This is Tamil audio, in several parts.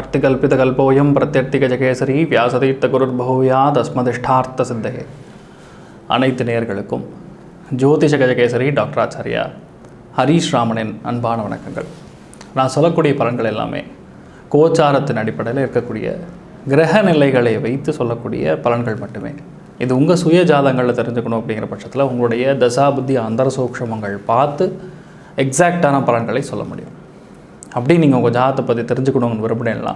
அர்த்திகல்பிதகல்போயம் பிரத்யர்த்திகஜகேசரி வியாசதீர்த்த குருர்பூயா தஸ்மதிஷ்டார்த்த சித்தகே அனைத்து நேயர்களுக்கும் ஜோதிஷ கஜகேசரி டாக்டர் ஆச்சாரியா ஹரீஷ் ராமனின் அன்பான வணக்கங்கள். நான் சொல்லக்கூடிய பலன்கள் எல்லாமே கோச்சாரத்தின் அடிப்படையில் இருக்கக்கூடிய கிரக நிலைகளை வைத்து சொல்லக்கூடிய பலன்கள் மட்டுமே. இது உங்கள் சுய ஜாதங்களில் தெரிஞ்சுக்கணும் அப்படிங்கிற பட்சத்தில் உங்களுடைய தசாபுத்தி அந்தர சூக்ஷமங்கள் பார்த்து எக்ஸாக்டான பலன்களை சொல்ல முடியும். அப்படி நீங்கள் உங்கள் ஜாதத்தை பற்றி தெரிஞ்சுக்கணுங்கன்னு விரும்பினீங்கன்னா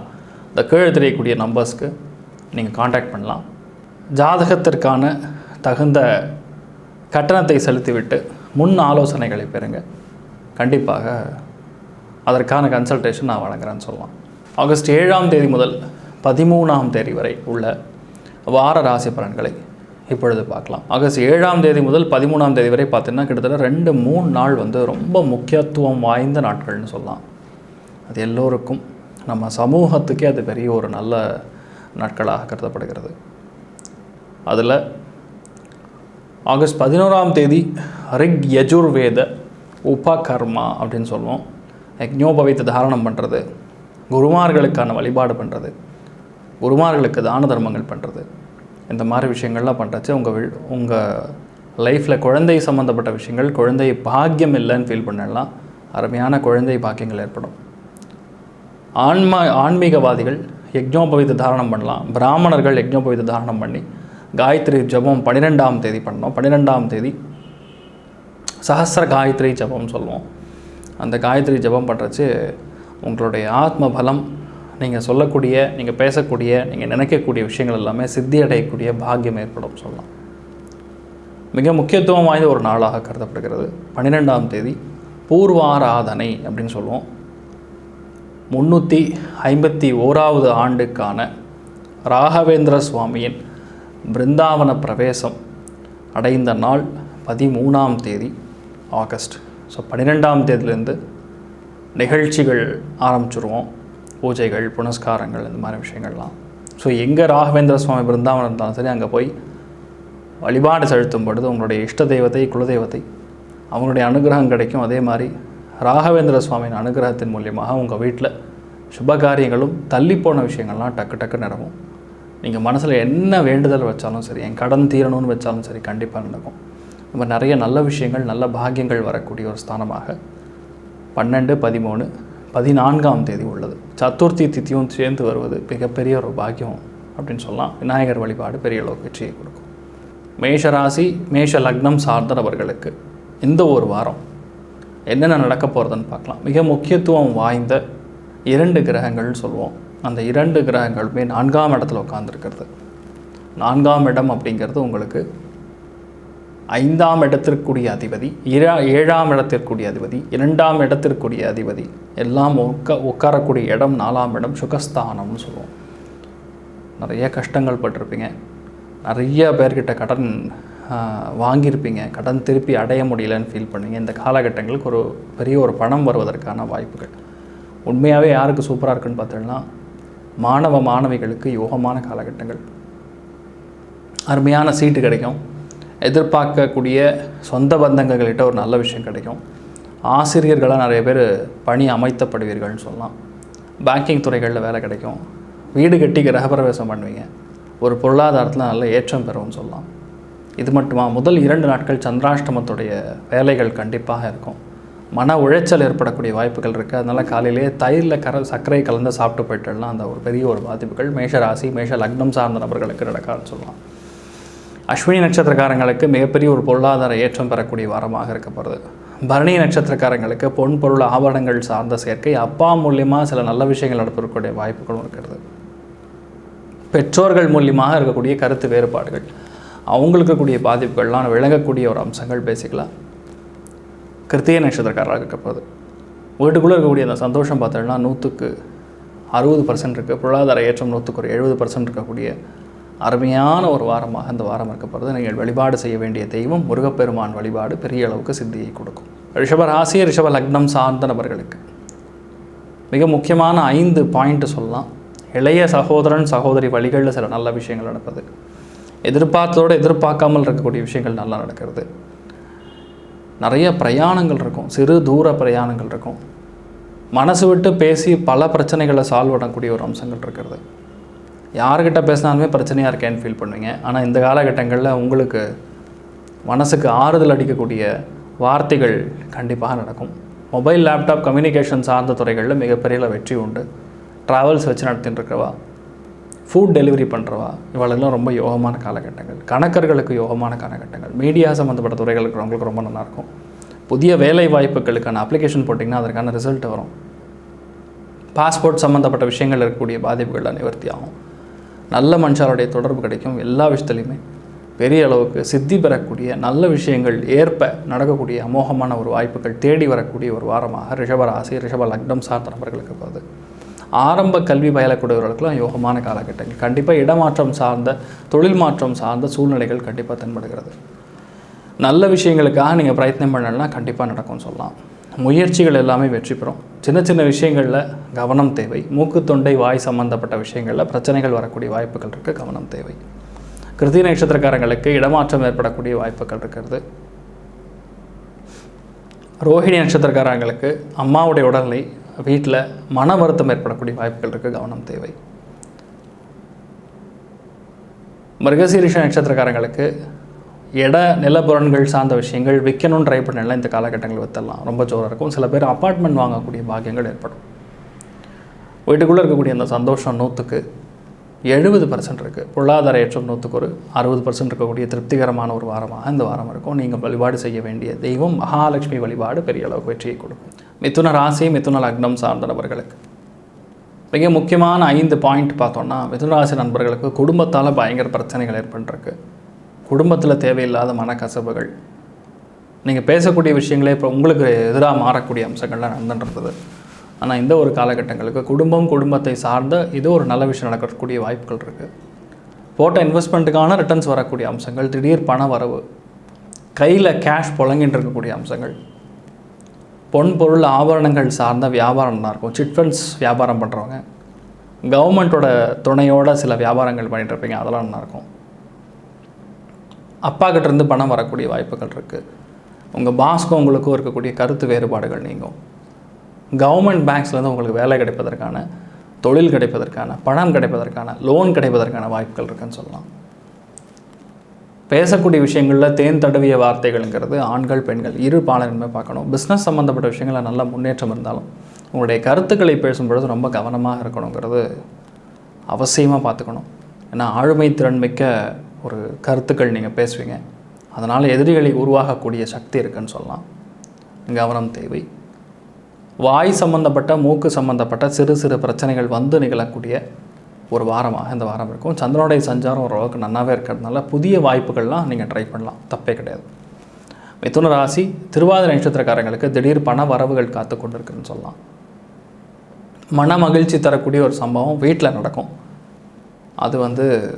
இந்த கீழே தெரியக்கூடிய நம்பர்ஸ்க்கு நீங்கள் காண்டாக்ட் பண்ணலாம். ஜாதகத்திற்கான தகுந்த கட்டணத்தை செலுத்திவிட்டு முன் ஆலோசனைகளை பெறுங்க. கண்டிப்பாக அதற்கான கன்சல்டேஷன் நான் வழங்குறேன்னு சொல்லலாம். ஆகஸ்ட் ஏழாம் தேதி முதல் பதிமூணாம் தேதி வரை உள்ள வார ராசி பலன்களை இப்பொழுது பார்க்கலாம். ஆகஸ்ட் ஏழாம் தேதி முதல் பதிமூணாம் தேதி வரை பார்த்தீங்கன்னா கிட்டத்தட்ட ரெண்டு மூணு நாள் வந்து ரொம்ப முக்கியத்துவம் வாய்ந்த நாட்கள்னு சொல்லலாம். அது எல்லோருக்கும் நம்ம சமூகத்துக்கே அது பெரிய ஒரு நல்ல நாட்களாக கருதப்படுகிறது. அதில் ஆகஸ்ட் பதினோராம் தேதி ரிக் யஜுர்வேத உபகர்மா அப்படின்னு சொல்லுவோம். யக்ஞோபவித்த தாரணம் பண்ணுறது குருமார்களுக்கான வழிபாடு பண்ணுறது குருமார்களுக்கு தான தர்மங்கள் பண்ணுறது இந்த மாதிரி விஷயங்கள்லாம் பண்ணுறச்சு உங்கள் உங்கள் லைஃப்பில் குழந்தை சம்மந்தப்பட்ட விஷயங்கள் குழந்தை பாக்கியம் இல்லைன்னு ஃபீல் பண்ணலாம். அருமையான குழந்தை பாக்கியங்கள் ஏற்படும். ஆன்மா ஆன்மீகவாதிகள் யக்ஞோபவித தாரணம் பண்ணலாம். பிராமணர்கள் யக்ஞோபவித தாரணம் பண்ணி காயத்ரி ஜபம் பன்னிரெண்டாம் தேதி பண்ணோம் பன்னிரெண்டாம் தேதி சஹஸ்ர காயத்ரி ஜபம் சொல்லுவோம். அந்த காயத்ரி ஜபம் பண்ணுறச்சு உங்களுடைய ஆத்ம பலம் நீங்கள் சொல்லக்கூடிய நீங்கள் பேசக்கூடிய நீங்கள் நினைக்கக்கூடிய விஷயங்கள் எல்லாமே சித்தி அடையக்கூடிய பாக்கியம் ஏற்படும் சொல்லலாம். மிக முக்கியத்துவம் வாய்ந்த ஒரு நாளாக கருதப்படுகிறது. பன்னிரெண்டாம் தேதி பூர்வாராதனை அப்படின்னு சொல்லுவோம். முந்நூற்றி ஐம்பத்தி ஓராவது ஆண்டுக்கான ராகவேந்திர சுவாமியின் பிருந்தாவன பிரவேசம் அடைந்த நாள் பதிமூணாம் தேதி ஆகஸ்ட். ஸோ பன்னிரெண்டாம் தேதியிலேருந்து நிகழ்ச்சிகள் ஆரம்பிச்சிருவோம். பூஜைகள் புனஸ்காரங்கள் இந்த மாதிரி விஷயங்கள்லாம். ஸோ எங்கே ராகவேந்திர சுவாமி பிருந்தாவனம் இருந்தாலும் சரி அங்கே போய் வழிபாடு செலுத்தும் பொழுது உங்களுடைய இஷ்ட தெய்வத்தை குலதெய்வத்தை அவங்களுடைய அனுகிரகம் கிடைக்கும். அதே மாதிரி ராகவேந்திர சுவாமியின் அனுகிரகத்தின் மூலியமாக உங்கள் வீட்டில் சுபகாரியங்களும் தள்ளிப்போன விஷயங்கள்லாம் டக்கு டக்கு நடக்கும். நீங்கள் மனசில் என்ன வேண்டுதல் வச்சாலும் சரி என் கடன் தீரணும்னு வச்சாலும் சரி கண்டிப்பாக நடக்கும். நம்ம நிறைய நல்ல விஷயங்கள் நல்ல பாகியங்கள் வரக்கூடிய ஒரு ஸ்தானமாக பன்னெண்டு பதிமூணு பதினான்காம் தேதி உள்ளது. சதுர்த்தி தித்தியும் சேர்ந்து வருவது மிகப்பெரிய ஒரு பாக்கியம் அப்படின்னு சொல்லலாம். விநாயகர் வழிபாடு பெரிய அளவுக்கு வெற்றியை கொடுக்கும். மேஷ ராசி மேஷ லக்னம் சார்ந்த நபர்களுக்கு இந்த ஒரு வாரம் என்னென்ன நடக்க போகிறதுன்னு பார்க்கலாம். மிக முக்கியத்துவம் வாய்ந்த இரண்டு கிரகங்கள்னு சொல்லுவோம். அந்த இரண்டு கிரகங்களுமே நான்காம் இடத்துல உட்காந்துருக்கிறது நான்காம் இடம் அப்படிங்கிறது உங்களுக்கு ஐந்தாம் இடத்திற்குரிய அதிபதி இரா ஏழாம் இடத்திற்குரிய அதிபதி இரண்டாம் இடத்திற்குரிய அதிபதி எல்லாம் உட்கா உட்காரக்கூடிய இடம் நாலாம் இடம் சுகஸ்தானம்னு சொல்லுவோம். நிறைய கஷ்டங்கள் பட்டிருப்பீங்க. நிறைய பேர்கிட்ட கடன் வாங்கியிருப்பீங்க. கடன் திருப்பி அடைய முடியலன்னு ஃபீல் பண்ணுவீங்க. இந்த காலகட்டங்களுக்கு ஒரு பெரிய ஒரு பணம் வருவதற்கான வாய்ப்புகள். உண்மையாகவே யாருக்கு சூப்பராக இருக்குன்னு பார்த்தோம்னா மாணவ மாணவிகளுக்கு யோகமான காலகட்டங்கள். அருமையான சீட்டு கிடைக்கும். எதிர்பார்க்கக்கூடிய சொந்த பந்தங்கள்கிட்ட ஒரு நல்ல விஷயம் கிடைக்கும். ஆசிரியர்களாக நிறைய பேர் பணி அமைத்தப்படுவீர்கள்னு சொல்லலாம். பேங்கிங் துறைகளில் வேலை கிடைக்கும். வீடு கட்டி கிரகப்பிரவேசம் பண்ணுவீங்க. ஒரு பொருளாதாரத்தில் நல்ல ஏற்றம் பெறும்னு சொல்லலாம். இது மட்டுமா முதல் இரண்டு நாட்கள் சந்திராஷ்டமத்துடைய வேலைகள் கண்டிப்பாக இருக்கும். மன உளைச்சல் ஏற்படக்கூடிய வாய்ப்புகள் இருக்குது அதனால் காலையிலேயே தயிரில் கர சர்க்கரை கலந்து சாப்பிட்டு போயிட்டுலாம் அந்த ஒரு பெரிய ஒரு பாதிப்புகள். மேஷ ராசி மேஷ லக்னம் சார்ந்த நபர்களுக்கு நடக்காதுன்னு சொல்லலாம். அஸ்வினி நட்சத்திரக்காரங்களுக்கு மிகப்பெரிய ஒரு பொருளாதார ஏற்றம் பெறக்கூடிய வாரமாக இருக்கப்படுது பரணி நட்சத்திரக்காரங்களுக்கு பொன் பொருள் ஆபரணங்கள் சார்ந்த சேர்க்கை அப்பா மூலியமாக சில நல்ல விஷயங்கள் நடப்பதற்குரிய வாய்ப்புகளும் இருக்கிறது. பெற்றோர்கள் மூலியமாக இருக்கக்கூடிய கருத்து வேறுபாடுகள். அவங்களுக்கு கூடிய பாதிப்புகள்லாம் விளங்கக்கூடிய ஒரு அம்சங்கள் பேசிக்கலாம். கிருத்திய நட்சத்திரக்காரராக இருக்கப்படுது வீட்டுக்குள்ளே இருக்கக்கூடிய அந்த சந்தோஷம் பார்த்தோம்னா நூற்றுக்கு அறுபது பர்சன்ட் இருக்குது பொருளாதார ஏற்றம் நூற்றுக்கு ஒரு எழுபது பர்சன்ட் இருக்கக்கூடிய அருமையான ஒரு வாரமாக இந்த வாரம் இருக்கப்படுது. நீங்கள் வழிபாடு செய்ய வேண்டிய தெய்வம் முருகப்பெருமான் வழிபாடு பெரிய அளவுக்கு சித்தியை கொடுக்கும். ரிஷப ராசி ரிஷப லக்னம் சார்ந்த நபர்களுக்கு மிக முக்கியமான ஐந்து பாயிண்ட் சொல்லலாம். இளைய சகோதரன் சகோதரி வழிகளில் சில நல்ல விஷயங்கள் நடப்பது. எதிர்பார்த்ததோடு எதிர்பார்க்காமல் இருக்கக்கூடிய விஷயங்கள் நல்லா நடக்கிறது. நிறைய பிரயாணங்கள் இருக்கும். சிறு தூர பிரயாணங்கள் இருக்கும். மனசு விட்டு பேசி பல பிரச்சனைகளை சால்வ் பண்ணக்கூடிய ஒரு அம்சங்கள் இருக்கிறது. யார்கிட்ட பேசினாலுமே பிரச்சனையாக இருக்கேன்னு ஃபீல் பண்ணுவீங்க. ஆனால் இந்த காலகட்டங்களில் உங்களுக்கு மனசுக்கு ஆறுதல் அடிக்கக்கூடிய வார்த்தைகள் கண்டிப்பாக நடக்கும். மொபைல் லேப்டாப் கம்யூனிகேஷன் சார்ந்த துறைகளில் மிகப்பெரிய வெற்றி உண்டு. ட்ராவல்ஸ் வச்சு நடத்தின்னு இருக்கிறவா ஃபுட் டெலிவரி பண்ணுறவா இவளெல்லாம் ரொம்ப யோகமான காலகட்டங்கள். கணக்கர்களுக்கு யோகமான காலகட்டங்கள். மீடியா சம்மந்தப்பட்ட துறைகளுக்கு அவங்களுக்கு ரொம்ப நல்லாயிருக்கும். புதிய வேலை வாய்ப்புகளுக்கான அப்ளிகேஷன் போட்டிங்கன்னா அதற்கான ரிசல்ட் வரும். பாஸ்போர்ட் சம்மந்தப்பட்ட விஷயங்கள் இருக்கக்கூடிய பாதிப்புகள்லாம் நிவர்த்தி ஆகும். நல்ல மனுஷாருடைய தொடர்பு கிடைக்கும் எல்லா விஷயத்துலையுமே. பெரிய அளவுக்கு சித்தி பெறக்கூடிய நல்ல விஷயங்கள் ஏற்ப நடக்கக்கூடிய அமோகமான ஒரு வாய்ப்புகள் தேடி வரக்கூடிய ஒரு வாரமாக ரிஷபராசி ரிஷப லக்னம் சார்ந்த நபர்களுக்கு போகுது. ஆரம்ப கல்வி பயிலக்கூடியவர்களுக்கெல்லாம் யோகமான காலகட்டங்கள். கண்டிப்பாக இடமாற்றம் சார்ந்த தொழில் மாற்றம் சார்ந்த சூழ்நிலைகள் கண்டிப்பாக தென்படுகிறது. நல்ல விஷயங்களுக்காக நீங்கள் பிரயத்தனம் பண்ணலன்னா கண்டிப்பாக நடக்கும்னு சொல்லலாம். முயற்சிகள் எல்லாமே வெற்றி பெறும். சின்ன சின்ன விஷயங்களில் கவனம் தேவை. மூக்கு தொண்டை வாய் சம்பந்தப்பட்ட விஷயங்களில் பிரச்சனைகள் வரக்கூடிய வாய்ப்புகள் இருக்குது கவனம் தேவை. கிருதி நட்சத்திரக்காரங்களுக்கு இடமாற்றம் ஏற்படக்கூடிய வாய்ப்புகள் இருக்கிறது. ரோஹிணி நட்சத்திரக்காரங்களுக்கு அம்மாவுடைய உடல்நிலை வீட்டில் மன வருத்தம் ஏற்படக்கூடிய வாய்ப்புகள் இருக்குது கவனம் தேவை. மிருகசீரிஷ நட்சத்திரக்காரங்களுக்கு இட நிலப்புறன்கள் சார்ந்த விஷயங்கள் விற்கணும்னு ட்ரை பண்ணலாம். இந்த காலகட்டங்கள் வித்தரலாம். ரொம்ப ஜோராக இருக்கும். சில பேர் அப்பார்ட்மெண்ட் வாங்கக்கூடிய பாக்கியங்கள் ஏற்படும். வீட்டுக்குள்ளே இருக்கக்கூடிய அந்த சந்தோஷம் நூற்றுக்கு எழுபது பர்சன்ட் இருக்குது பொருளாதார ஏற்றம் நூற்றுக்கு ஒரு அறுபது பர்சன்ட் இருக்கக்கூடிய திருப்திகரமான ஒரு வாரமாக இந்த வாரம் இருக்கும். நீங்கள் வழிபாடு செய்ய வேண்டிய தெய்வம் மகாலட்சுமி வழிபாடு பெரிய அளவுக்கு வெற்றியை கொடுக்கும். மிதுன ராசி மிதுன லக்னம் சார்ந்த நபர்களுக்கு. மிக முக்கியமான ஐந்து பாயிண்ட் பார்த்தோன்னா மிதுன ராசி நண்பர்களுக்கு குடும்பத்தால் பயங்கர பிரச்சனைகள் ஏற்பட்டுருக்கு. குடும்பத்தில் தேவையில்லாத மனக்கசப்புகள். நீங்கள் பேசக்கூடிய விஷயங்களே இப்போ உங்களுக்கு எதிராக மாறக்கூடிய அம்சங்கள்லாம் நடந்துன்றது ஆனால் இந்த ஒரு காலகட்டங்களுக்கு குடும்பம் குடும்பத்தை சார்ந்த இது ஒரு நல்ல விஷயம் நடக்கக்கூடிய வாய்ப்புகள் இருக்குது போட்ட இன்வெஸ்ட்மெண்ட்டுக்கான ரிட்டர்ன்ஸ் வரக்கூடிய அம்சங்கள் திடீர் பண வரவு கையில் கேஷ் புழங்கிட்டு இருக்கக்கூடிய அம்சங்கள். பொன் பொருள் ஆபரணங்கள் சார்ந்த வியாபாரம் தான் இருக்கும். சிட் ஃபண்ட்ஸ் வியாபாரம் பண்ணுறவங்க கவர்மெண்ட்டோட துணையோட சில வியாபாரங்கள் பண்ணிகிட்ருப்பீங்க அதெல்லாம் நல்லாயிருக்கும் அப்பா கிட்டேருந்து பணம் வரக்கூடிய வாய்ப்புகள் இருக்குது உங்கள் பாஸ்க்கும் உங்களுக்கும் இருக்கக்கூடிய கருத்து வேறுபாடுகள் நீங்கும். கவர்மெண்ட் பேங்க்ஸ்லேருந்து உங்களுக்கு வேலை கிடைப்பதற்கான தொழில் கிடைப்பதற்கான பணம் கிடைப்பதற்கான லோன் கிடைப்பதற்கான வாய்ப்புகள் இருக்குன்னு சொல்லலாம். பேசக்கூடிய விஷயங்களில் தேன் தடவிய வார்த்தைகள்ங்கிறது ஆண்கள் பெண்கள் இரு பாலருமே பார்க்கணும். பிஸ்னஸ் சம்மந்தப்பட்ட விஷயங்களில் நல்ல முன்னேற்றம் இருந்தாலும் உங்களுடைய கருத்துக்களை பேசும்பொழுது ரொம்ப கவனமாக இருக்கணுங்கிறது அவசியமாக பார்த்துக்கணும். ஏன்னா ஆளுமை திறன் மிக்க ஒரு கருத்துக்கள் நீங்கள் பேசுவீங்க. அதனால் எதிரிகளை உருவாகக்கூடிய சக்தி இருக்குன்னு சொல்லலாம். கவனம் தேவை. வாய் சம்பந்தப்பட்ட மூக்கு சம்பந்தப்பட்ட சிறு சிறு பிரச்சனைகள் வந்து நிகழக்கூடிய ஒரு வாரமாக இந்த வாரம் இருக்கும். சந்திரனுடைய சஞ்சாரம் ஓரளவுக்கு நன்னாவே இருக்கிறதுனால புதிய வாய்ப்புகள்லாம் நீங்கள் ட்ரை பண்ணலாம். தப்பே கிடையாது. மிதுன ராசி திருவாதிரை நட்சத்திரக்காரங்களுக்கு திடீர் பண வரவுகள் காத்து கொண்டு இருக்குன்னு சொல்லலாம். மன மகிழ்ச்சி தரக்கூடிய ஒரு சம்பவம் வீட்டில் நடக்கும். அது வந்து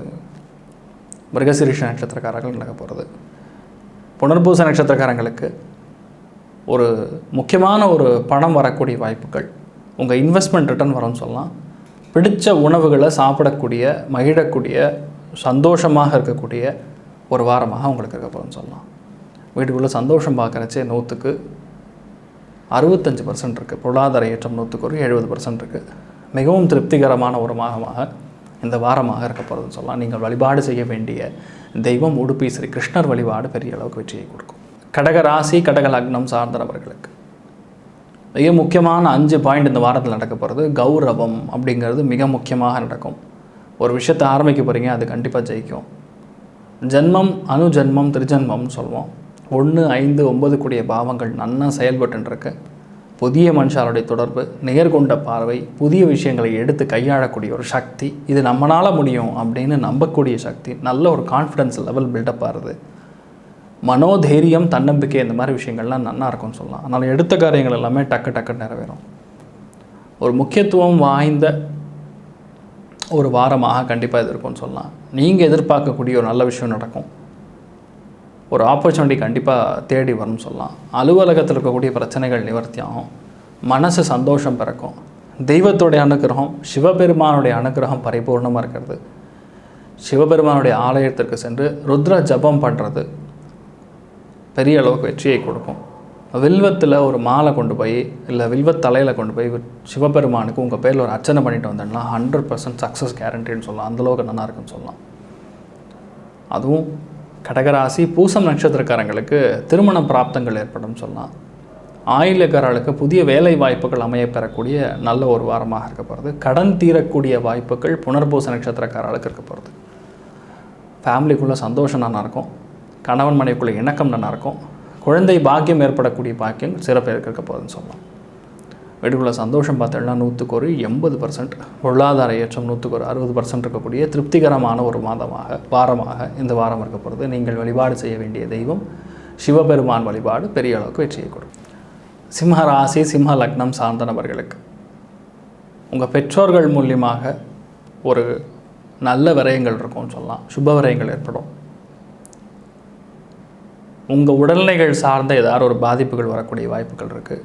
மிருகசிரீஷ நட்சத்திரக்காரர்கள் நடக்க போகிறது புனர்பூச நட்சத்திரக்காரங்களுக்கு ஒரு முக்கியமான ஒரு பணம் வரக்கூடிய வாய்ப்புகள். உங்கள் இன்வெஸ்ட்மெண்ட் ரிட்டர்ன் வரும்னு சொல்லலாம். பிடித்த உணவுகளை சாப்பிடக்கூடிய மகிழக்கூடிய சந்தோஷமாக இருக்கக்கூடிய ஒரு வாரமாக உங்களுக்கு இருக்க போகிறோம்னு சொல்லலாம். வீட்டுக்குள்ளே சந்தோஷம் பார்க்குறச்சே நூற்றுக்கு அறுபத்தஞ்சு பர்சன்ட் இருக்குது பொருளாதார ஏற்றம் நூற்றுக்கு ஒரு எழுபது பர்சன்ட் இருக்குது மிகவும் திருப்திகரமான ஒரு மாதமாக இந்த வாரமாக இருக்க போகிறதுன்னு சொல்லலாம். நீங்கள் வழிபாடு செய்ய வேண்டிய தெய்வம் உடுப்பி ஸ்ரீ கிருஷ்ணர் வழிபாடு பெரிய அளவுக்கு வெற்றியை கொடுக்கும். கடக ராசி கடக லக்னம் சார்ந்தவர்களுக்கு. மிக முக்கியமான அஞ்சு பாயிண்ட் இந்த வாரத்தில் நடக்க போகிறது கௌரவம் அப்படிங்கிறது மிக முக்கியமாக நடக்கும். ஒரு விஷயத்தை ஆரம்பிக்க போகிறீங்க அது கண்டிப்பாக ஜெயிக்கும். ஜென்மம் அணுஜென்மம் திருஜென்மம்னு சொல்லுவோம். ஒன்று ஐந்து ஒம்பது கூடிய பாவங்கள் நன்னா செயல்பட்டுருக்கு புதிய மனுஷாருடைய தொடர்பு நேர்கொண்ட பார்வை புதிய விஷயங்களை எடுத்து கையாளக்கூடிய ஒரு சக்தி இது நம்மளால் முடியும் அப்படின்னு நம்பக்கூடிய சக்தி நல்ல ஒரு கான்ஃபிடன்ஸ் லெவல் பில்டப் ஆகுது மனோதைரியம் தன்னம்பிக்கை இந்த மாதிரி விஷயங்கள்லாம் நல்லா இருக்கும்னு சொல்லலாம். அதனால் எடுத்த காரியங்கள் எல்லாமே டக்கு டக்கு நிறைவேறும். ஒரு முக்கியத்துவம் வாய்ந்த ஒரு வாரமாக கண்டிப்பாக இது இருக்கும்னு சொல்லலாம். நீங்கள் எதிர்பார்க்கக்கூடிய ஒரு நல்ல விஷயம் நடக்கும். ஒரு ஆப்பர்ச்சுனிட்டி கண்டிப்பாக தேடி வரும்னு சொல்லலாம். அலுவலகத்தில் இருக்கக்கூடிய பிரச்சனைகள் நிவர்த்தி ஆகும் மனசு சந்தோஷம் பிறக்கும். தெய்வத்தோடைய அனுகிரகம் சிவபெருமானுடைய அனுகிரகம் பரிபூர்ணமாக இருக்கிறது. சிவபெருமானுடைய ஆலயத்திற்கு சென்று ருத்ர ஜபம் பண்ணுறது பெரிய அளவுக்கு வெற்றியை கொடுக்கும். வில்வத்தில் ஒரு மாலை கொண்டு போய் இல்லை வில்வத் தலையில் கொண்டு போய் சிவபெருமானுக்கு உங்கள் பேரில் ஒரு அர்ச்சனை பண்ணிட்டு வந்தேன்னா ஹண்ட்ரட் பர்சன்ட் சக்ஸஸ் கேரண்டின்னு சொல்லலாம். அந்தளவுக்கு நல்லா இருக்குன்னு சொல்லலாம். அதுவும் கடகராசி பூசம் நட்சத்திரக்காரங்களுக்கு திருமண பிராப்தங்கள் ஏற்படும் சொல்லலாம். ஆயிலக்காரர்களுக்கு புதிய வேலை வாய்ப்புகள் அமைய பெறக்கூடிய நல்ல ஒரு வாரமாக இருக்க போகிறது கடன் தீரக்கூடிய வாய்ப்புகள் புனர்பூச நட்சத்திரக்காரர்களுக்கு இருக்க போகிறது ஃபேமிலிக்குள்ளே சந்தோஷம் நல்லாயிருக்கும் கணவன் மனைவிக்குள்ளே இணக்கம் நல்லாயிருக்கும் குழந்தை பாக்கியம் ஏற்படக்கூடிய பாக்கியம் சிறப்பு இருக்க போகுதுன்னு சொல்லலாம். வீட்டுக்குள்ள சந்தோஷம் பார்த்தோம்னா நூற்றுக்கு ஒரு எண்பது பர்சன்ட் பொருளாதார ஏற்றம் நூற்றுக்கு ஒரு அறுபது பர்சன்ட் இருக்கக்கூடிய திருப்திகரமான ஒரு மாதமாக வாரமாக இந்த வாரம் இருக்க போகிறது நீங்கள் வழிபாடு செய்ய வேண்டிய தெய்வம் சிவபெருமான் வழிபாடு பெரிய அளவுக்கு வெற்றியை கொடுக்கும். சிம்ம ராசி சிம்ம லக்னம் சார்ந்த நபர்களுக்கு உங்கள் பெற்றோர்கள் மூலியமாக ஒரு நல்ல விரயங்கள் இருக்கும்னு சொல்லலாம். சுப விரயங்கள் ஏற்படும். உங்கள் உடல்நிலைகள் சார்ந்த ஏதாவது ஒரு பாதிப்புகள் வரக்கூடிய வாய்ப்புகள் இருக்குது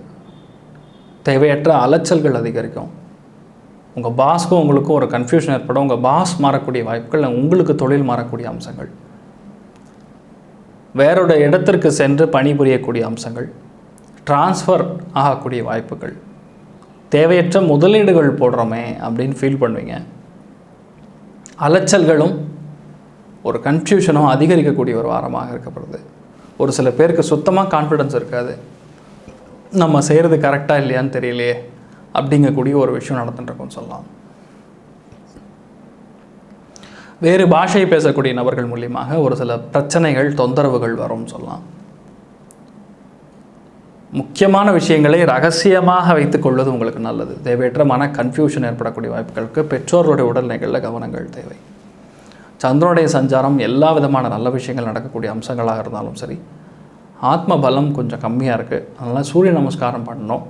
தேவையற்ற அலைச்சல்கள் அதிகரிக்கும். உங்கள் பாஸ்க்கும் உங்களுக்கும் ஒரு கன்ஃபியூஷன் ஏற்படும். உங்கள் பாஸ் மாறக்கூடிய வாய்ப்புகள் உங்களுக்கு தொழில் மாறக்கூடிய அம்சங்கள். வேறொரு இடத்திற்கு சென்று பணிபுரியக்கூடிய அம்சங்கள். ட்ரான்ஸ்ஃபர் ஆகக்கூடிய வாய்ப்புகள். தேவையற்ற முதலீடுகள் போடுறோமே அப்படின்னு ஃபீல் பண்ணுவீங்க. அலைச்சல்களும் ஒரு கன்ஃபியூஷனும் அதிகரிக்கக்கூடிய ஒரு வாரமாக இருக்கப்படுது. ஒரு சில பேருக்கு சுத்தமாக கான்ஃபிடன்ஸ் இருக்காது. நம்ம செய்கிறது கரெக்டாக இல்லையான்னு தெரியலையே அப்படிங்கக்கூடிய ஒரு விஷயம் நடந்துட்டுருக்கோம் சொல்லலாம். வேறு பாஷை பேசக்கூடிய நபர்கள் மூலியமாக ஒரு சில பிரச்சனைகள் தொந்தரவுகள் வரும்னு சொல்லலாம். முக்கியமான விஷயங்களை ரகசியமாக வைத்துக்கொள்வது உங்களுக்கு நல்லது. தேவையற்ற மன கன்ஃபியூஷன் ஏற்படக்கூடிய வாய்ப்புகளுக்கு பெற்றோர்களுடைய உடல்நிலைகளில் கவனங்கள் தேவை. சந்திரனுடைய சஞ்சாரம் எல்லா விதமான நல்ல விஷயங்கள் நடக்கக்கூடிய அம்சங்களாக இருந்தாலும் சரி ஆத்ம பலம் கொஞ்சம் கம்மியாக இருக்குது அதனால் சூரிய நமஸ்காரம் பண்ணணும்.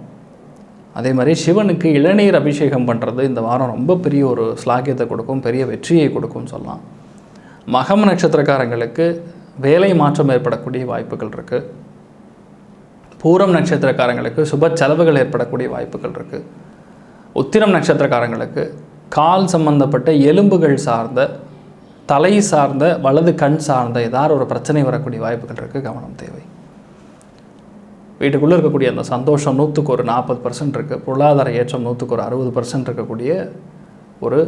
அதே மாதிரி சிவனுக்கு இளநீர் அபிஷேகம் பண்ணுறது இந்த வாரம் ரொம்ப பெரிய ஒரு ஸ்லாகியத்தை கொடுக்கும் பெரிய வெற்றியை கொடுக்கும்னு சொல்லலாம். மகம் நட்சத்திரக்காரங்களுக்கு வேலை மாற்றம் ஏற்படக்கூடிய வாய்ப்புகள் இருக்குது பூரம் நட்சத்திரக்காரங்களுக்கு சுப செலவுகள் ஏற்படக்கூடிய வாய்ப்புகள் இருக்குது உத்திரம் நட்சத்திரக்காரங்களுக்கு கால் சம்பந்தப்பட்ட எலும்புகள் சார்ந்த தலை சார்ந்த வலது கண் சார்ந்த ஏதாவது ஒரு பிரச்சனை வரக்கூடிய வாய்ப்புகள் இருக்குது கவனம் தேவை. வீட்டுக்குள்ளே இருக்கக்கூடிய அந்த சந்தோஷம் நூற்றுக்கு ஒரு நாற்பது பர்சன்ட் இருக்குது பொருளாதார ஏற்றம் நூற்றுக்கு ஒரு அறுபது பர்சன்ட் இருக்கக்கூடிய ஒரு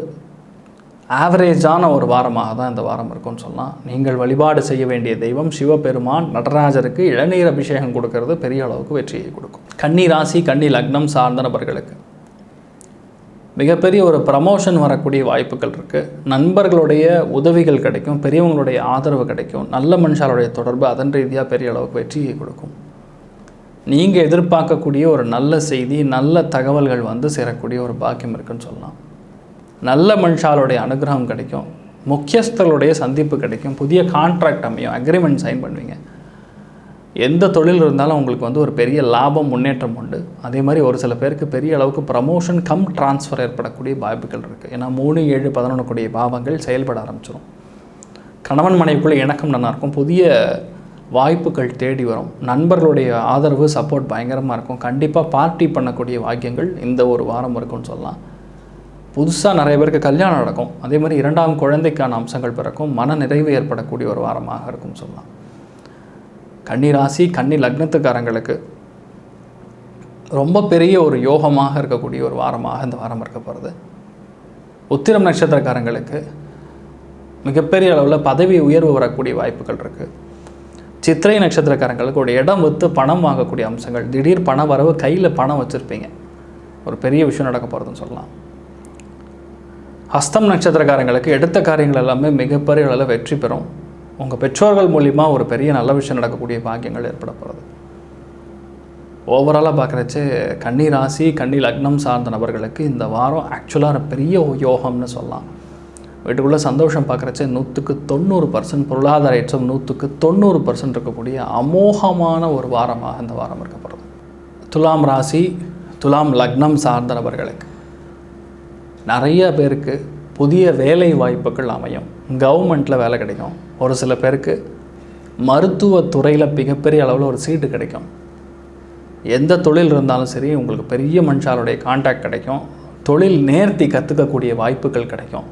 ஆவரேஜான ஒரு வாரமாக தான் இந்த வாரம் இருக்கும்னு சொல்லலாம். நீங்கள் வழிபாடு செய்ய வேண்டிய தெய்வம் சிவபெருமான் நடராஜருக்கு இளநீர் அபிஷேகம் கொடுக்கறது பெரிய அளவுக்கு வெற்றியை கொடுக்கும். கன்னி ராசி கன்னி லக்னம் சார்ந்த நபர்களுக்கு. மிகப்பெரிய ஒரு ப்ரமோஷன் வரக்கூடிய வாய்ப்புகள் இருக்குது நண்பர்களுடைய உதவிகள் கிடைக்கும் பெரியவங்களுடைய ஆதரவு கிடைக்கும். நல்ல மனுஷாருடைய தொடர்பு அதன் ரீதியாக பெரிய அளவுக்கு வெற்றியை கொடுக்கும். நீங்கள் எதிர்பார்க்கக்கூடிய ஒரு நல்ல செய்தி நல்ல தகவல்கள் வந்து சேரக்கூடிய ஒரு பாக்கியம் இருக்குன்னு சொல்லலாம். நல்ல மனுஷாலுடைய அனுகிரகம் கிடைக்கும். முக்கியஸ்தர்களுடைய சந்திப்பு கிடைக்கும். புதிய கான்ட்ராக்ட் அமையும். அக்ரிமெண்ட் சைன் பண்ணுவீங்க. எந்த தொழில் இருந்தாலும் உங்களுக்கு வந்து ஒரு பெரிய லாபம் முன்னேற்றம் உண்டு. அதே மாதிரி ஒரு சில பேருக்கு பெரிய அளவுக்கு ப்ரமோஷன் கம் ட்ரான்ஸ்ஃபர் ஏற்படக்கூடிய வாய்ப்புகள் இருக்குது ஏன்னா மூணு ஏழு பதினொன்று கூடிய பாவங்கள் செயல்பட ஆரம்பிச்சிடும் கணவன் மனைவிக்குள்ளே இணக்கம் நல்லாயிருக்கும் புதிய வாய்ப்புகள் தேடி வரும். நண்பர்களுடைய ஆதரவு சப்போர்ட் பயங்கரமாக இருக்கும். கண்டிப்பாக பார்ட்டி பண்ணக்கூடிய வாக்கியங்கள் இந்த ஒரு வாரம் இருக்கும்னு சொல்லலாம். புதுசாக நிறைய பேருக்கு கல்யாணம் நடக்கும். அதே மாதிரி இரண்டாம் குழந்தைக்கான அம்சங்கள் பிறக்கும். மன நிறைவு ஏற்படக்கூடிய ஒரு வாரமாக இருக்கும் சொல்லலாம். கன்னி ராசி கன்னி லக்னத்துக்காரங்களுக்கு ரொம்ப பெரிய ஒரு யோகமாக இருக்கக்கூடிய ஒரு வாரமாக இந்த வாரம் இருக்க போகிறது உத்திரம் நட்சத்திரக்காரங்களுக்கு மிகப்பெரிய அளவில் பதவி உயர்வு வரக்கூடிய வாய்ப்புகள் இருக்குது சித்திரை நட்சத்திரக்காரங்களுக்கு ஒரு இடம் விற்று பணம் வாங்கக்கூடிய அம்சங்கள். திடீர் பண வரவு கையில் பணம் வச்சுருப்பீங்க. ஒரு பெரிய விஷயம் நடக்க போகிறதுன்னு சொல்லலாம். ஹஸ்தம் நட்சத்திரக்காரங்களுக்கு எடுத்த காரியங்கள் எல்லாமே மிகப்பெரிய அளவில் வெற்றி பெறும். உங்கள் பெற்றோர்கள் மூலிமா ஒரு பெரிய நல்ல விஷயம் நடக்கக்கூடிய பாக்கியங்கள் ஏற்பட போகிறது ஓவராலாக பார்க்குறச்சு கன்னி ராசி கன்னி லக்னம் சார்ந்த நபர்களுக்கு இந்த வாரம் ஆக்சுவலாக பெரிய யோகம்னு சொல்லலாம். வீட்டுக்குள்ளே சந்தோஷம் பார்க்குறச்சே நூற்றுக்கு தொண்ணூறு பர்சன்ட் பொருளாதார ஏற்றம் நூற்றுக்கு தொண்ணூறு பர்சன்ட் இருக்கக்கூடிய அமோகமான ஒரு வாரமாக இந்த வாரம் இருக்கப்படுறது துலாம் ராசி துலாம் லக்னம் சார்ந்த நபர்களுக்கு நிறைய பேருக்கு புதிய வேலை வாய்ப்புகள் அமையும். கவர்மெண்ட்டில் வேலை கிடைக்கும். ஒரு சில பேருக்கு மருத்துவத்துறையில் மிகப்பெரிய அளவில் ஒரு சீட்டு கிடைக்கும். எந்த தொழில் இருந்தாலும் சரி உங்களுக்கு பெரிய மனுஷாலுடைய காண்டாக்ட் கிடைக்கும். தொழில் நேர்த்தி கற்றுக்கக்கூடிய வாய்ப்புகள் கிடைக்கும்.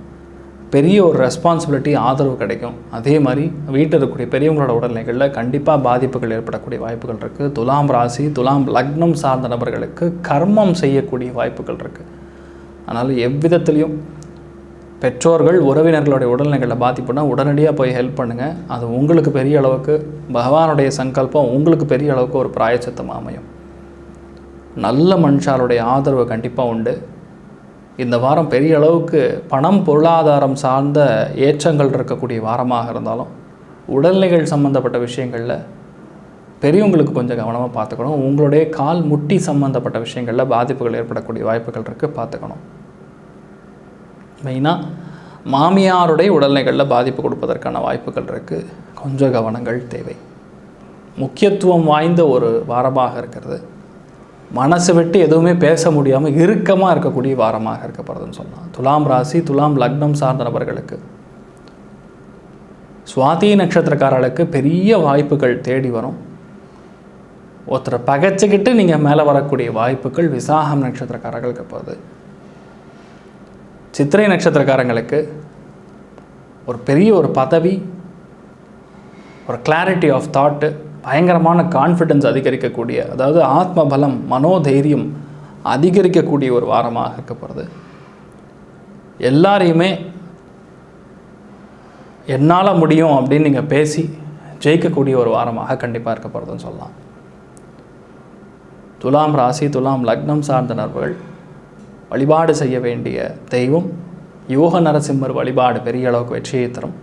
பெரிய ஒரு ரெஸ்பான்சிபிலிட்டி ஆதரவு கிடைக்கும். அதே மாதிரி வீட்டில் இருக்கக்கூடிய பெரியவங்களோட உடல்நிலைகளில் கண்டிப்பாக பாதிப்புகள் ஏற்படக்கூடிய வாய்ப்புகள் இருக்குது துலாம் ராசி துலாம் லக்னம் சார்ந்த நபர்களுக்கு கர்மம் செய்யக்கூடிய வாய்ப்புகள் இருக்குது அதனால் எவ்விதத்துலேயும் பெற்றோர்கள் உறவினர்களுடைய உடல்நிலைகளில் பாதிப்புனா உடனடியாக போய் ஹெல்ப் பண்ணுங்கள் அது உங்களுக்கு பெரிய அளவுக்கு பகவானுடைய சங்கல்பம் உங்களுக்கு பெரிய அளவுக்கு ஒரு பிராயச்சத்தம் அமையும். நல்ல மனுஷாருடைய ஆதரவு கண்டிப்பாக உண்டு. இந்த வாரம் பெரிய அளவுக்கு பணம் பொருளாதாரம் சார்ந்த ஏற்றங்கள் இருக்கக்கூடிய வாரமாக இருந்தாலும் உடல்நிலைகள் சம்மந்தப்பட்ட விஷயங்களில் பெரியவங்களுக்கு கொஞ்சம் கவனமாக பார்த்துக்கணும். உங்களுடைய கால் முட்டி சம்மந்தப்பட்ட விஷயங்களில் பாதிப்புகள் ஏற்படக்கூடிய வாய்ப்புகள் இருக்குது பார்த்துக்கணும். மெயினாக மாமியாருடைய உடல்நிலைகளில் பாதிப்பு கொடுப்பதற்கான வாய்ப்புகள் இருக்குது கொஞ்சம் கவனங்கள் தேவை. முக்கியத்துவம் வாய்ந்த ஒரு வாரமாக இருக்கிறது. மனசு விட்டு எதுவுமே பேச முடியாமல் இறுக்கமாக இருக்கக்கூடிய வாரமாக இருக்கப்படுதுன்னு சொல்லலாம் துலாம் ராசி துலாம் லக்னம் சார்ந்த நபர்களுக்கு சுவாதி நட்சத்திரக்காரர்களுக்கு பெரிய வாய்ப்புகள் தேடி வரும். ஒருத்தரை பகைச்சிக்கிட்டு நீங்கள் மேலே வரக்கூடிய வாய்ப்புகள் விசாகம் நட்சத்திரக்காரர்களுக்கு போகுது. சித்திரை நட்சத்திரக்காரங்களுக்கு ஒரு பெரிய ஒரு பதவி ஒரு கிளாரிட்டி ஆஃப் தாட்டு பயங்கரமான கான்ஃபிடென்ஸ் அதிகரிக்கக்கூடிய அதாவது ஆத்ம பலம் மனோதைரியம் அதிகரிக்கக்கூடிய ஒரு வாரமாக இருக்க போகிறது எல்லாரையுமே என்னால் முடியும் அப்படின்னு நீங்கள் பேசி ஜெயிக்கக்கூடிய ஒரு வாரமாக கண்டிப்பாக இருக்க போகிறதுன்னு சொல்லலாம். துலாம் ராசி துலாம் லக்னம் சார்ந்த நபர்கள் வழிபாடு செய்ய வேண்டிய தெய்வம் யோக நரசிம்மர் வழிபாடு பெரிய அளவுக்கு வெற்றியை தரும்.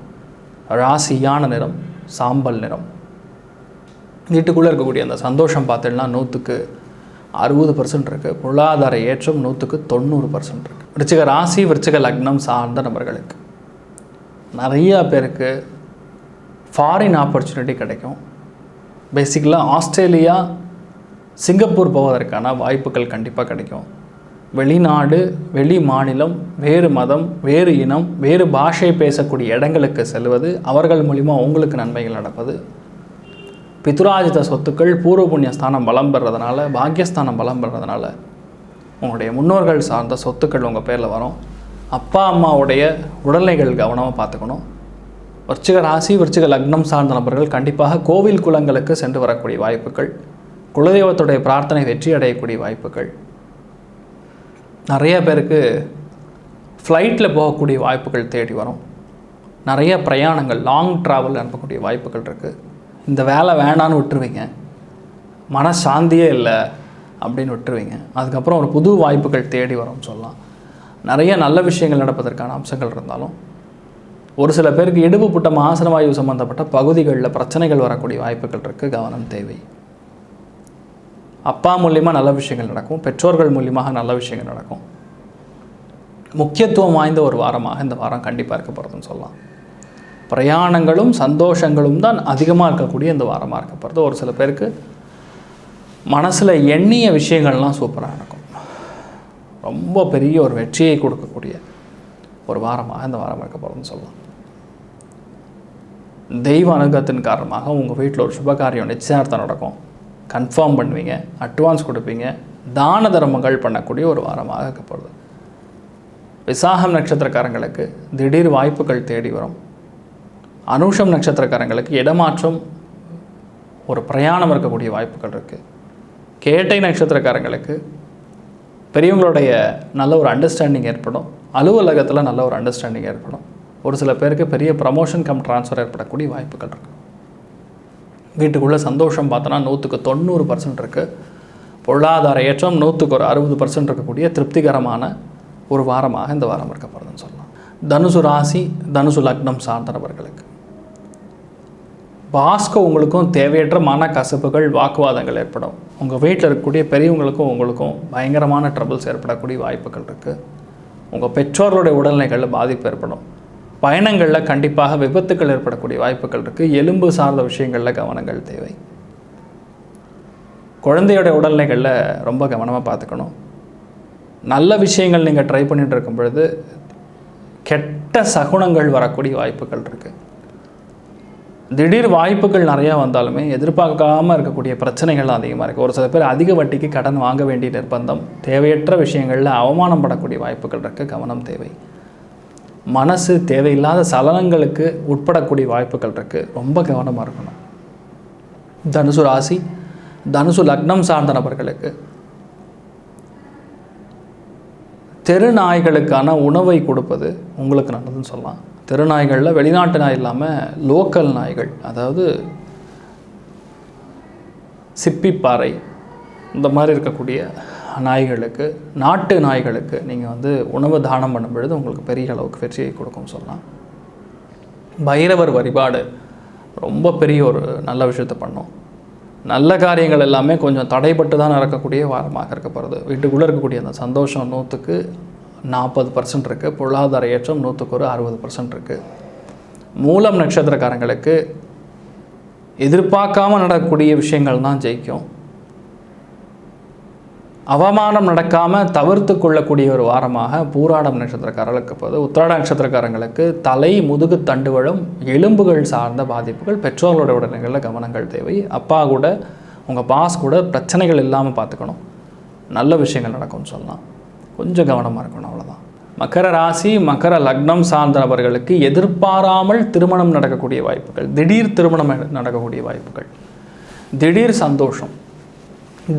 ராசியான நிறம் சாம்பல் நிறம். வீட்டுக்குள்ளே இருக்கக்கூடிய அந்த சந்தோஷம் பார்த்தீங்கன்னா நூற்றுக்கு அறுபது பர்சன்ட் இருக்குது பொருளாதார ஏற்றம் நூற்றுக்கு தொண்ணூறு பர்சன்ட் இருக்குது விருச்சிக ராசி விருச்சிக லக்னம் சார்ந்த நபர்களுக்கு. நிறையா பேருக்கு ஃபாரின் ஆப்பர்ச்சுனிட்டி கிடைக்கும். பேசிக்கலாக ஆஸ்திரேலியா சிங்கப்பூர் போவதற்கான வாய்ப்புகள் கண்டிப்பாக கிடைக்கும். வெளிநாடு வெளி மாநிலம் வேறு மதம் வேறு இனம் வேறு பாஷை பேசக்கூடிய இடங்களுக்கு செல்வது அவர்கள் மூலிமா உங்களுக்கு நன்மைகள் நடப்பது பிதுராஜித சொத்துக்கள் பூர்வ புண்ணிய ஸ்தானம் பலம் பெறதுனால பாக்கியஸ்தானம் பலம் பெறதுனால உங்களுடைய முன்னோர்கள் சார்ந்த சொத்துக்கள் உங்கள் பேரில் வரும். அப்பா அம்மாவுடைய உடல்நிலைகள் கவனமாக பார்த்துக்கணும். விருச்சிக ராசி விருச்சிக லக்னம் சார்ந்த நபர்கள் கண்டிப்பாக கோவில் குலங்களுக்கு சென்று வரக்கூடிய வாய்ப்புகள். குலதெய்வத்துடைய பிரார்த்தனை வெற்றி அடையக்கூடிய வாய்ப்புகள். நிறைய பேருக்கு ஃப்ளைட்டில் போகக்கூடிய வாய்ப்புகள் தேடி வரும். நிறைய பிரயாணங்கள் லாங் ட்ராவல் அனுப்பக்கூடிய வாய்ப்புகள் இருக்குது இந்த வேலை வேண்டான்னு விட்டுருவீங்க. மனசாந்தியே இல்லை அப்படின்னு விட்டுருவீங்க. அதுக்கப்புறம் ஒரு புது வாய்ப்புகள் தேடி வரும்னு சொல்லலாம். நிறைய நல்ல விஷயங்கள் நடப்பதற்கான அம்சங்கள் இருந்தாலும் ஒரு சில பேருக்கு இடுப்பு புட்டம் ஆசனவாயு சம்மந்தப்பட்ட பகுதிகளில் பிரச்சனைகள் வரக்கூடிய வாய்ப்புகள் இருக்குது கவனம் தேவை. அப்பா மூலியமாக நல்ல விஷயங்கள் நடக்கும் பெற்றோர்கள் மூலியமாக நல்ல விஷயங்கள் நடக்கும். முக்கியத்துவம் வாய்ந்த ஒரு வாரமாக இந்த வாரம் கண்டிப்பாக இருக்க போகிறதுன்னு சொல்லலாம். பிரயாணங்களும் சந்தோஷங்களும் தான் அதிகமாக இருக்கக்கூடிய இந்த வாரமாக இருக்க போகிறது ஒரு சில பேருக்கு மனசில் எண்ணிய விஷயங்கள்லாம் சூப்பராக நடக்கும். ரொம்ப பெரிய ஒரு வெற்றியை கொடுக்கக்கூடிய ஒரு வாரமாக இந்த வாரம் இருக்க சொல்லலாம். தெய்வ அனுகத்தின் காரணமாக உங்கள் வீட்டில் ஒரு சுபகாரியம் நிச்சயார்த்தம் நடக்கும். கன்ஃபார்ம் பண்ணுவீங்க அட்வான்ஸ் கொடுப்பீங்க தான தர்மங்கள் பண்ணக்கூடிய ஒரு வாரமாக இருக்கப்படுது விசாகம் நட்சத்திரக்காரங்களுக்கு திடீர் வாய்ப்புகள் தேடி வரும். அனுஷம் நட்சத்திரக்காரங்களுக்கு இடமாற்றம் ஒரு பிரயாணம் இருக்கக்கூடிய வாய்ப்புகள் இருக்குது கேட்டை நட்சத்திரக்காரங்களுக்கு பெரியவங்களுடைய நல்ல ஒரு அண்டர்ஸ்டாண்டிங் ஏற்படும். அலுவலகத்தில் நல்ல ஒரு அண்டர்ஸ்டாண்டிங் ஏற்படும். ஒரு சில பேருக்கு பெரிய ப்ரமோஷன் கம் ட்ரான்ஸ்ஃபர் ஏற்படக்கூடிய வாய்ப்புகள் இருக்குது வீட்டுக்குள்ளே சந்தோஷம் பார்த்தோன்னா நூற்றுக்கு தொண்ணூறு பர்சன்ட் இருக்குது பொருளாதார ஏற்றம் நூற்றுக்கு ஒரு அறுபது பர்சன்ட் இருக்கக்கூடிய திருப்திகரமான ஒரு வாரமாக இந்த வாரம் இருக்கப்படுதுன்னு சொல்லலாம். தனுசு ராசி தனுசு லக்னம் சார்ந்தவர்களுக்கு. பாஸ்க்கு பாஸ்கோ உங்களுக்கும் தேவையற்ற மன கசப்புகள் வாக்குவாதங்கள் ஏற்படும். உங்கள் வீட்டில் இருக்கக்கூடிய பெரியவங்களுக்கும் உங்களுக்கும் பயங்கரமான ட்ரபிள்ஸ் ஏற்படக்கூடிய வாய்ப்புகள் இருக்குது உங்கள் பெற்றோர்களுடைய உடல்நிலைகளில் பாதிப்பு ஏற்படும். பயணங்களில் கண்டிப்பாக விபத்துக்கள் ஏற்படக்கூடிய வாய்ப்புகள் இருக்குது எலும்பு சார்ந்த விஷயங்களில் கவனங்கள் தேவை. குழந்தையோட உடல்நிலைகளில் ரொம்ப கவனமாக பார்த்துக்கணும். நல்ல விஷயங்கள் நீங்கள் ட்ரை பண்ணிகிட்டு இருக்கும் பொழுது கெட்ட சகுனங்கள் வரக்கூடிய வாய்ப்புகள் இருக்குது திடீர் வாய்ப்புகள் நிறையா வந்தாலுமே எதிர்பார்க்காமல் இருக்கக்கூடிய பிரச்சனைகள் அதிகமாக இருக்குது ஒரு சில பேர் அதிக வட்டிக்கு கடன் வாங்க வேண்டிய நிர்பந்தம் தேவையற்ற விஷயங்களில் அவமானம் படக்கூடிய வாய்ப்புகள் இருக்குது கவனம் தேவை. மனசு தேவையில்லாத சலனங்களுக்கு உட்படக்கூடிய வாய்ப்புகள் இருக்குது ரொம்ப கவனமாக இருக்கணும். தனுசு ராசி தனுசு லக்னம் சார்ந்த நபர்களுக்கு தெரு நாய்களுக்கான உணவை கொடுப்பது உங்களுக்கு நல்லதுன்னு சொல்லலாம். தெருநாய்களில் வெளிநாட்டு நாய் இல்லாமல் லோக்கல் நாய்கள் அதாவது சிப்பிப்பாறை இந்த மாதிரி இருக்கக்கூடிய நாய்களுக்கு நாட்டு நாய்களுக்கு நீங்கள் வந்து உணவு தானம் பண்ணும் பொழுது உங்களுக்கு பெரிய அளவுக்கு வெற்றியை கொடுக்கும் சொல்லலாம். பைரவர் வழிபாடு ரொம்ப பெரிய ஒரு நல்ல விஷயத்தை பண்ணும். நல்ல காரியங்கள் எல்லாமே கொஞ்சம் தடைப்பட்டு தான் நடக்கக்கூடிய வாரமாக இருக்க போகிறது வீட்டுக்குள்ளே இருக்கக்கூடிய அந்த சந்தோஷம் நூற்றுக்கு நாற்பது பர்சன்ட் இருக்குது பொருளாதார ஏற்றம் நூற்றுக்கு ஒரு அறுபது பர்சன்ட் இருக்குது மூலம் நட்சத்திரக்காரங்களுக்கு எதிர்பார்க்காம நடக்கக்கூடிய விஷயங்கள் தான் ஜெயிக்கும். அவமானம் நடக்காமல் தவிர்த்து கொள்ளக்கூடிய ஒரு வாரமாக பூராடம் நட்சத்திரக்காரர்களுக்கு போது உத்திராட நட்சத்திரக்காரங்களுக்கு தலை முதுகு தண்டுவழும் எலும்புகள் சார்ந்த பாதிப்புகள் பெற்றோர்களோட உடல்நிலைகளில் கவனங்கள் தேவை. அப்பா கூட உங்கள் பாஸ் கூட பிரச்சனைகள் இல்லாமல் பார்த்துக்கணும். நல்ல விஷயங்கள் நடக்கும்னு சொல்லலாம். கொஞ்சம் கவனமாக இருக்கணும் அவ்வளோதான் மகர ராசி மகர லக்னம் சார்ந்த நபர்களுக்கு எதிர்பாராமல் திருமணம் நடக்கக்கூடிய வாய்ப்புகள் திடீர் திருமணம் நடக்கக்கூடிய வாய்ப்புகள். திடீர் சந்தோஷம்.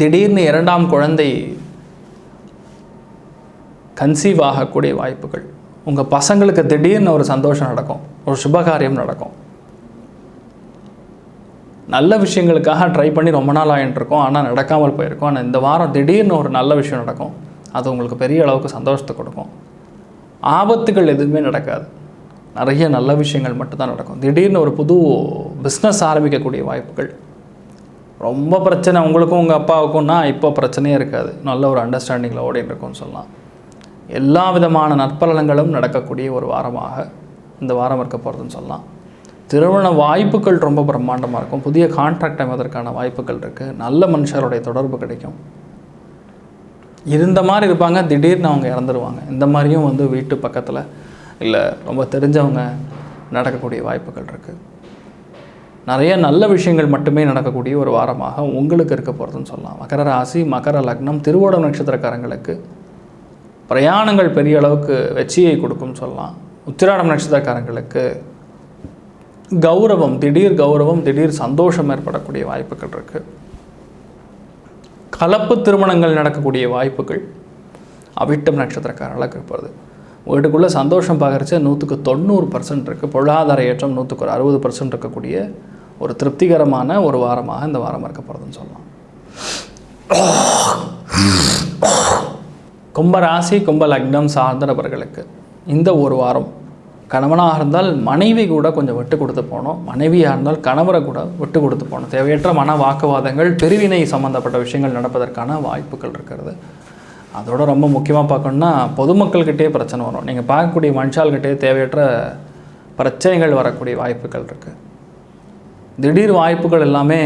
திடீர்னு இரண்டாம் குழந்தை கன்சீவ் ஆகக்கூடிய வாய்ப்புகள். உங்கள் பசங்களுக்கு திடீர்னு ஒரு சந்தோஷம் நடக்கும் ஒரு சுபகாரியம் நடக்கும். நல்ல விஷயங்களுக்காக ட்ரை பண்ணி ரொம்ப நாள் ஆகிட்டு இருக்கோம் ஆனால் நடக்காமல் போயிருக்கோம். ஆனால் இந்த வாரம் திடீர்னு ஒரு நல்ல விஷயம் நடக்கும். அது உங்களுக்கு பெரிய அளவுக்கு சந்தோஷத்தை கொடுக்கும். ஆபத்துகள் எதுவுமே நடக்காது. நிறைய நல்ல விஷயங்கள் மட்டும்தான் நடக்கும். திடீர்னு ஒரு புது பிஸ்னஸ் ஆரம்பிக்கக்கூடிய வாய்ப்புகள். ரொம்ப பிரச்சனை உங்களுக்கும் உங்கள் அப்பாவுக்கும்னா இப்போ பிரச்சனையே இருக்காது. நல்ல ஒரு அண்டர்ஸ்டாண்டிங்கில் ஓடிட்டு இருக்கும்னு சொல்லலாம். எல்லா விதமான நற்பலன்களும் நடக்கக்கூடிய ஒரு வாரமாக இந்த வாரம் இருக்க போகிறதுன்னு சொல்லலாம். திருமண வாய்ப்புகள் ரொம்ப பிரம்மாண்டமாக இருக்கும். புதிய கான்ட்ராக்ட் அமைவதற்கான வாய்ப்புகள் இருக்குது நல்ல மனுஷருடைய தொடர்பு கிடைக்கும். இருந்த மாதிரி இருப்பாங்க திடீர்னு அவங்க இறந்துருவாங்க. இந்த மாதிரியும் வந்து வீட்டு பக்கத்தில் இல்லை ரொம்ப தெரிஞ்சவங்க நடக்கக்கூடிய வாய்ப்புகள் இருக்குது நிறைய நல்ல விஷயங்கள் மட்டுமே நடக்கக்கூடிய ஒரு வாரமாக உங்களுக்கு இருக்க போகிறதுன்னு சொல்லலாம். மகர ராசி மகர லக்னம் திருவோட நட்சத்திரக்காரங்களுக்கு பிரயாணங்கள் பெரிய அளவுக்கு வெற்றியை கொடுக்கும்னு சொல்லலாம். உத்திராடம் நட்சத்திரக்காரங்களுக்கு கௌரவம் திடீர் கௌரவம் திடீர் சந்தோஷம் ஏற்படக்கூடிய வாய்ப்புகள் இருக்குது கலப்பு திருமணங்கள் நடக்கக்கூடிய வாய்ப்புகள் அவிட்டம் நட்சத்திரக்காரர்களுக்கு இருப்பது வீட்டுக்குள்ளே சந்தோஷம் பார்க்குறச்சு நூற்றுக்கு தொண்ணூறு பர்சன்ட் இருக்குது பொருளாதார ஏற்றம் நூற்றுக்கு ஒரு அறுபது பர்சன்ட் இருக்கக்கூடிய ஒரு திருப்திகரமான ஒரு வாரமாக இந்த வாரம் இருக்க போகிறதுன்னு சொல்லலாம். கும்பராசி கும்ப லக்னம் சார்ந்த நபர்களுக்கு இந்த ஒரு வாரம் கணவனாக இருந்தால் மனைவி கூட கொஞ்சம் விட்டு கொடுத்து போகணும். மனைவியாக இருந்தால் கணவரை கூட விட்டு கொடுத்து போகணும். தேவையற்ற மன வாக்குவாதங்கள் பிரிவினை சம்மந்தப்பட்ட விஷயங்கள் நடப்பதற்கான வாய்ப்புகள் இருக்கிறது. அதோட ரொம்ப முக்கியமாக பார்க்கணுன்னா பொதுமக்கள்கிட்டே பிரச்சனை வரும். நீங்கள் பார்க்கக்கூடிய மனுஷால்கிட்டே தேவையற்ற பிரச்சனைகள் வரக்கூடிய வாய்ப்புகள் இருக்குது திடீர் வாய்ப்புகள் எல்லாமே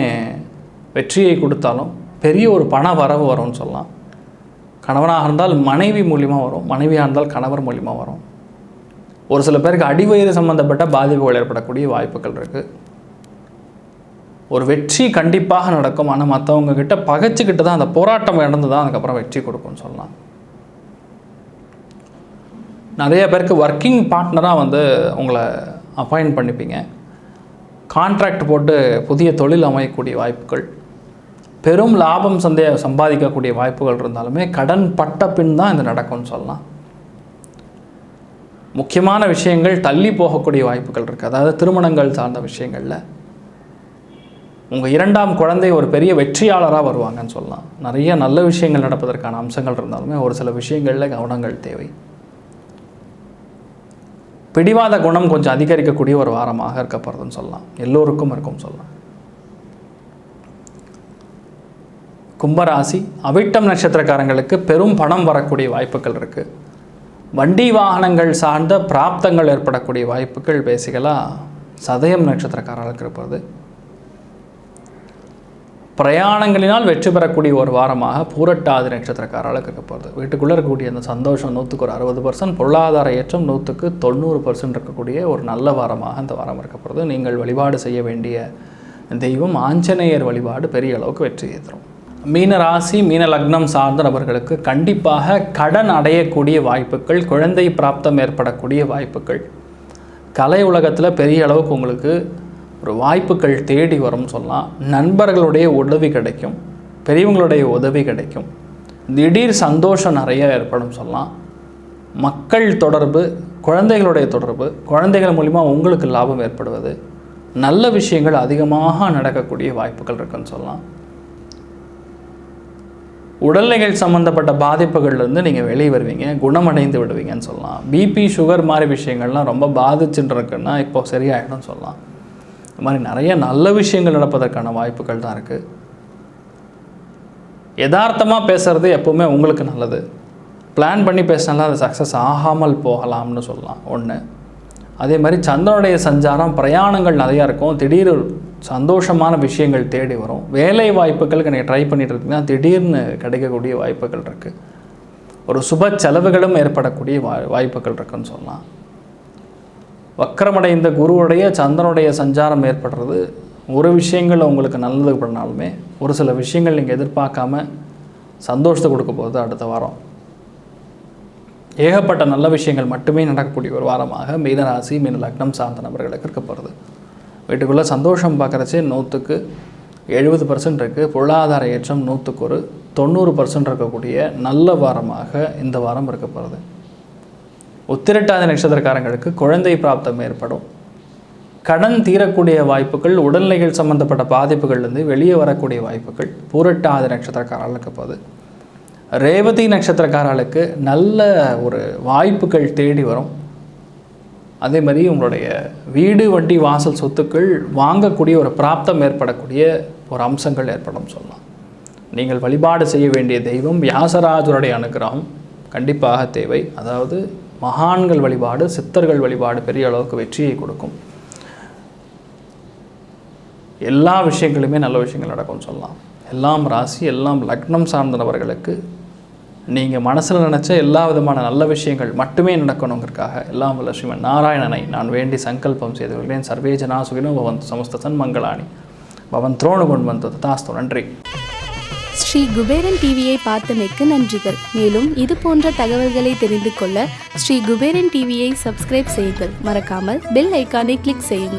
வெற்றியை கொடுத்தாலும் பெரிய ஒரு பண வரவு வரும்னு சொல்லலாம். கணவனாக இருந்தால் மனைவி மூலியமாக வரும். மனைவியாக இருந்தால் கணவர் மூலியமாக வரும். ஒரு சில பேருக்கு அடிவயிறு சம்மந்தப்பட்ட பாதிப்புகள் ஏற்படக்கூடிய வாய்ப்புகள் இருக்குது ஒரு வெற்றி கண்டிப்பாக நடக்கும். ஆனால் மற்றவங்கக்கிட்ட பகைச்சிக்கிட்டு தான் அந்த போராட்டம் இழந்து தான் அதுக்கப்புறம் வெற்றி கொடுக்கும்னு சொல்லலாம். நிறைய பேருக்கு ஒர்க்கிங் பார்ட்னராக வந்து உங்களை அப்பாயிண்ட் பண்ணிப்பீங்க. கான்ட்ராக்ட் போட்டு புதிய தொழில் அமையக்கூடிய வாய்ப்புகள். பெரும் லாபம் சந்தே சம்பாதிக்கக்கூடிய வாய்ப்புகள் இருந்தாலுமே கடன் பட்ட பின் தான் இது நடக்கும்னு சொல்லலாம். முக்கியமான விஷயங்கள் தள்ளி போகக்கூடிய வாய்ப்புகள் இருக்குது அதாவது திருமணங்கள் சார்ந்த விஷயங்களில் உங்கள் இரண்டாம் குழந்தை ஒரு பெரிய வெற்றியாளராக வருவாங்கன்னு சொல்லலாம். நிறைய நல்ல விஷயங்கள் நடப்பதற்கான அம்சங்கள் இருந்தாலுமே ஒரு சில விஷயங்களில் கவனங்கள் தேவை. பிடிவாத குணம் கொஞ்சம் அதிகரிக்கக்கூடிய ஒரு வாரமாக இருக்கப்படுறதுன்னு சொல்லலாம். எல்லோருக்கும் இருக்கும் சொல்லலாம். கும்பராசி அவிட்டம் நட்சத்திரக்காரங்களுக்கு பெரும் பணம் வரக்கூடிய வாய்ப்புகள் இருக்குது வண்டி வாகனங்கள் சார்ந்த பிராப்தங்கள் ஏற்படக்கூடிய வாய்ப்புகள் பேசிக்கலாக சதயம் நட்சத்திரக்காரர்களுக்கு இருப்பது பிரயாணங்களினால் வெற்றி பெறக்கூடிய ஒரு வாரமாக பூரட்டாதி நட்சத்திரக்காரர்களுக்கு இருக்க போகிறது வீட்டுக்குள்ளே இருக்கக்கூடிய அந்த சந்தோஷம் நூற்றுக்கு ஒரு அறுபது பர்சன்ட் பொருளாதார ஏற்றம் நூற்றுக்கு தொண்ணூறு பர்சன்ட் இருக்கக்கூடிய ஒரு நல்ல வாரமாக அந்த வாரம் இருக்க போகிறது நீங்கள் வழிபாடு செய்ய வேண்டிய தெய்வம் ஆஞ்சநேயர் வழிபாடு பெரிய அளவுக்கு வெற்றியை தரும். மீன ராசி மீன லக்னம் சார்ந்த நபர்களுக்கு கண்டிப்பாக கடன் அடையக்கூடிய வாய்ப்புகள் குழந்தை பிராப்தம் ஏற்படக்கூடிய வாய்ப்புகள். கலை உலகத்தில் பெரிய அளவுக்கு உங்களுக்கு ஒரு வாய்ப்புகள் தேடி வரும்னு சொல்லலாம். நண்பர்களுடைய உதவி கிடைக்கும். பெரியவங்களுடைய உதவி கிடைக்கும். திடீர் சந்தோஷம் நிறைய ஏற்படும் சொல்லலாம். மக்கள் தொடர்பு குழந்தைகளுடைய தொடர்பு குழந்தைகள் மூலிமா உங்களுக்கு லாபம் ஏற்படுவது. நல்ல விஷயங்கள் அதிகமாக நடக்கக்கூடிய வாய்ப்புகள் இருக்குன்னு சொல்லலாம். உடல்நிலைகள் சம்மந்தப்பட்ட பாதிப்புகள்லேருந்து நீங்கள் வெளியே வருவீங்க குணமடைந்து விடுவீங்கன்னு சொல்லலாம். பிபி சுகர் மாதிரி விஷயங்கள்லாம் ரொம்ப பாதிச்சுட்டு இப்போ சரியாயிடும் சொல்லலாம். இந்த மாதிரி நிறைய நல்ல விஷயங்கள் நடப்பதற்கான வாய்ப்புகள் தான் இருக்குது யதார்த்தமாக பேசுகிறது எப்போவுமே உங்களுக்கு நல்லது. பிளான் பண்ணி பேசினாலும் அது சக்ஸஸ் ஆகாமல் போகலாம்னு சொல்லலாம். ஒன்று அதே மாதிரி சந்திரனுடைய சஞ்சாரம் பிரயாணங்கள் நிறையா இருக்கும். திடீர் சந்தோஷமான விஷயங்கள் தேடி வரும். வேலை வாய்ப்புகளுக்கு நீங்கள் ட்ரை பண்ணிட்டு இருக்கீங்கன்னா திடீர்னு கிடைக்கக்கூடிய வாய்ப்புகள் இருக்குது ஒரு சுப செலவுகளும் ஏற்படக்கூடிய வா வாய்ப்புகள் இருக்குன்னு சொல்லலாம். வக்கரமடைந்த குருவுடைய சந்திரனுடைய சஞ்சாரம் ஏற்படுறது ஒரு விஷயங்கள் உங்களுக்கு நல்லது பண்ணாலுமே ஒரு சில விஷயங்கள் நீங்கள் எதிர்பார்க்காம சந்தோஷத்தை கொடுக்க போகுது அடுத்த வாரம். ஏகப்பட்ட நல்ல விஷயங்கள் மட்டுமே நடக்கக்கூடிய ஒரு வாரமாக மீனராசி மீன லக்னம் சார்ந்த நபர்களுக்கு இருக்க போகிறது வீட்டுக்குள்ளே சந்தோஷம் பார்க்குறச்சே நூற்றுக்கு எழுபது பர்சன்ட் இருக்குது பொருளாதார ஏற்றம் நூற்றுக்கு ஒரு தொண்ணூறு பர்சன்ட் இருக்கக்கூடிய நல்ல வாரமாக இந்த வாரம் இருக்க போகிறது உத்திரட்டாதி நட்சத்திரக்காரங்களுக்கு குழந்தை பிராப்தம் ஏற்படும். கடன் தீரக்கூடிய வாய்ப்புகள் உடல்நிலைகள் சம்பந்தப்பட்ட பாதிப்புகள்லேருந்து வெளியே வரக்கூடிய வாய்ப்புகள் பூரட்டாதி நட்சத்திரக்காரர்களுக்கு போகுது. ரேவதி நட்சத்திரக்காரர்களுக்கு நல்ல ஒரு வாய்ப்புகள் தேடி வரும். அதே மாதிரி உங்களுடைய வீடு வண்டி வாசல் சொத்துக்கள் வாங்கக்கூடிய ஒரு பிராப்தம் ஏற்படக்கூடிய ஒரு அம்சங்கள் ஏற்படும் சொல்லலாம். நீங்கள் வழிபாடு செய்ய வேண்டிய தெய்வம் வியாசராஜருடைய அனுகிரகம் கண்டிப்பாக தேவை. அதாவது மகான்கள் வழிபாடு சித்தர்கள் வழிபாடு பெரிய அளவுக்கு வெற்றியை கொடுக்கும். எல்லா விஷயங்களுமே நல்ல விஷயங்கள் நடக்கும்னு சொல்லலாம். எல்லாம் ராசி எல்லாம் லக்னம் சார்ந்த நபர்களுக்கு நீங்கள் மனசில் நினச்ச எல்லா விதமான நல்ல விஷயங்கள் மட்டுமே நடக்கணுங்கிறதுக்காக எல்லாம் வல்ல ஸ்ரீமன் நாராயணனை நான் வேண்டி சங்கல்பம் செய்து கொள்கிறேன் சர்வேஜனா சுகினோ பவன் சமஸ்த சன்மங்களாணி பவன் துரோணு கொண்டு வந்தது. தாஸ்து. நன்றி. ஸ்ரீ குபேரன் டிவியை பார்த்தமைக்கு நன்றிகள். மேலும் இது போன்ற தகவல்களை தெரிந்து கொள்ள ஸ்ரீ குபேரன் டிவியை சப்ஸ்கிரைப் செய்யுங்கள். மறக்காமல் பெல் ஐக்கானை கிளிக் செய்யுங்கள்.